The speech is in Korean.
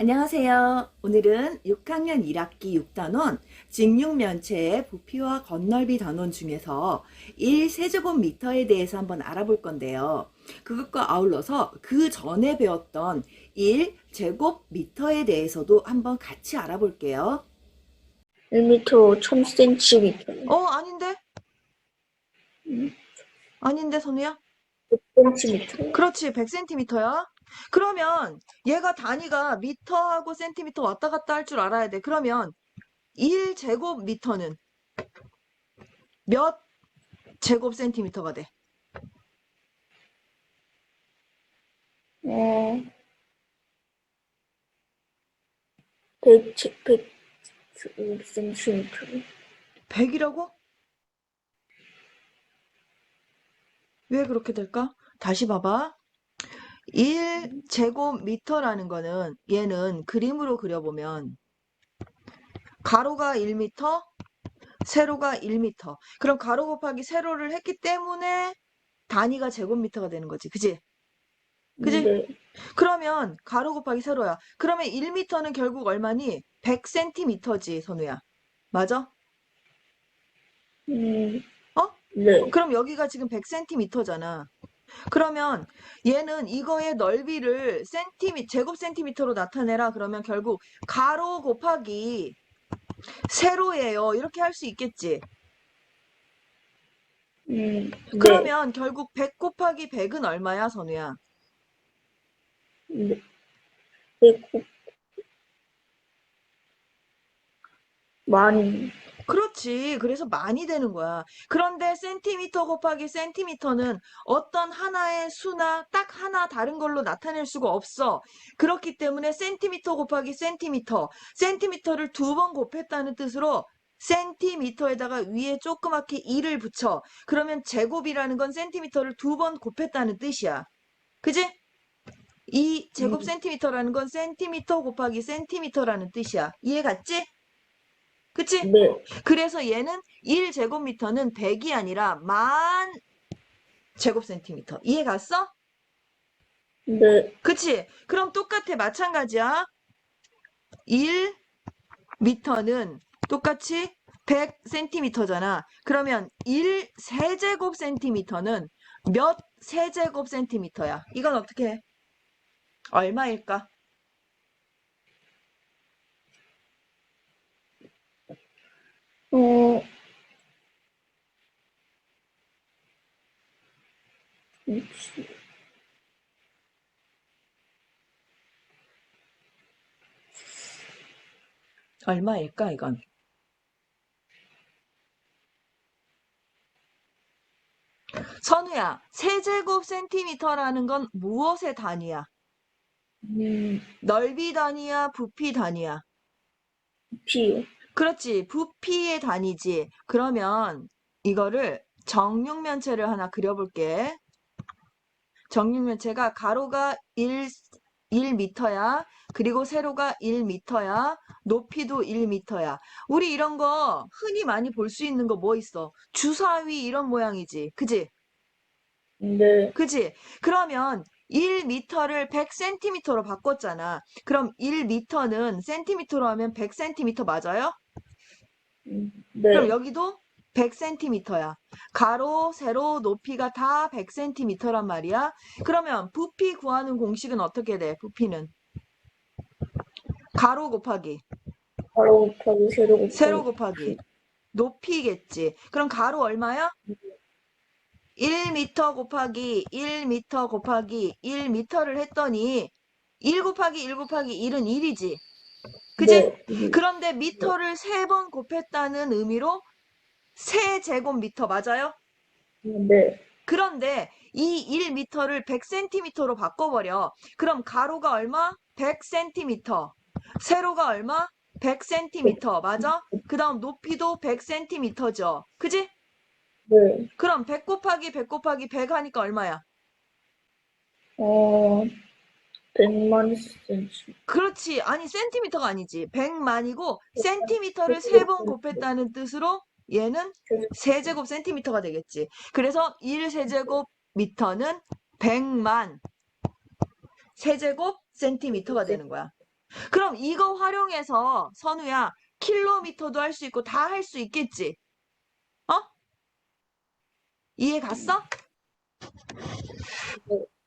안녕하세요. 오늘은 6학년 1학기 6단원 직육면체의 부피와 건널비 단원 중에서 1세제곱미터에 대해서 한번 알아볼 건데요. 그것과 아울러서 그 전에 배웠던 1제곱미터에 대해서도 한번 같이 알아볼게요. 1m 1000cm. 어, 아닌데? 음. 아닌데, 선우야? 100cm. 그렇지, 100cm야. 그러면 얘가 단위가 미터하고 센티미터 왔다 갔다 할 줄 알아야 돼. 그러면 1제곱미터는 몇 제곱 센티미터가 돼? 어, 100, 100cm. 100이라고? 왜 그렇게 될까? 다시 봐봐. 1제곱미터라는 거는 얘는 그림으로 그려보면 가로가 1m, 세로가 1m. 그럼 가로 곱하기 세로를 했기 때문에 단위가 제곱미터가 되는 거지. 그지? 그지? 네. 그러면 가로 곱하기 세로야. 그러면 1m는 결국 얼마니? 100cm지, 선우야. 맞아? 음, 어? 네. 그럼 여기가 지금 100cm잖아. 그러면 얘는 이거의 넓이를 센티미, 제곱 센티미터로 나타내라. 그러면 결국 가로 곱하기 세로예요. 이렇게 할 수 있겠지. 음, 네. 그러면 결국 100 곱하기 100은 얼마야, 선우야? 네. 100, 많이. 그렇지. 그래서 많이 되는 거야. 그런데 센티미터 곱하기 센티미터는 어떤 하나의 수나 딱 하나 다른 걸로 나타낼 수가 없어. 그렇기 때문에 센티미터 곱하기 센티미터, 센티미터를 두 번 곱했다는 뜻으로 센티미터에다가 위에 조그맣게 2를 붙여. 그러면 제곱이라는 건 센티미터를 두 번 곱했다는 뜻이야. 그지? 이 제곱 음. 센티미터라는 건 센티미터 곱하기 센티미터라는 뜻이야. 이해 갔지? 그치? 네. 그래서 얘는 1제곱미터는 100이 아니라 만 제곱센티미터. 이해 갔어? 네. 그치? 그럼 똑같아. 마찬가지야. 1 미터는 똑같이 100cm잖아. 그러면 1 세제곱 센티미터는 몇 세제곱 센티미터야? 이건 어떻게 해? 얼마일까? 3. 얼마일까 이건? 선우야, 세제곱 센티미터라는 건 무엇의 단위야? 음, 넓이 단위야, 부피 단위야? 부피 그렇지, 부피의 단위지. 그러면 이거를 정육면체를 하나 그려볼게. 정육면체가 가로가 1, 1m야. 그리고 세로가 1m야. 높이도 1m야. 우리 이런 거 흔히 많이 볼 수 있는 거 뭐 있어? 주사위 이런 모양이지. 그지? 네. 그지? 그러면 1m를 100cm로 바꿨잖아. 그럼 1m는 센티미터로 하면 100cm 맞아요? 음, 네. 그럼 여기도 100cm야. 가로, 세로, 높이가 다 100cm란 말이야. 그러면 부피 구하는 공식은 어떻게 돼? 부피는 가로 곱하기 가로 곱하기 세로 곱하기. 세로 곱하기 높이겠지. 그럼 가로 얼마야? 1m 곱하기 1m 곱하기 1m를 했더니 1 곱하기 1 곱하기 1은 1이지. 그지? 네. 그런데 미터를 세 번 곱했다는 의미로 세제곱미터 맞아요? 네. 그런데 이 1미터를 100cm로 바꿔버려. 그럼 가로가 얼마? 100cm. 세로가 얼마? 100cm. 맞아? 그 다음 높이도 100cm죠. 그지? 네. 그럼 100 곱하기 100 곱하기 100 하니까 얼마야? 어, 100만 cm. 그렇지. 아니, 센티미터가 아니지. 100만이고, 센티미터를 세 번 곱했다는 뜻으로 얘는 그렇죠. 세제곱 센티미터가 되겠지. 그래서 1세제곱미터는 100만 세제곱 센티미터가 되는 거야. 그럼 이거 활용해서 선우야 킬로미터도 할 수 있고 다 할 수 있겠지? 어? 이해 갔어? 네.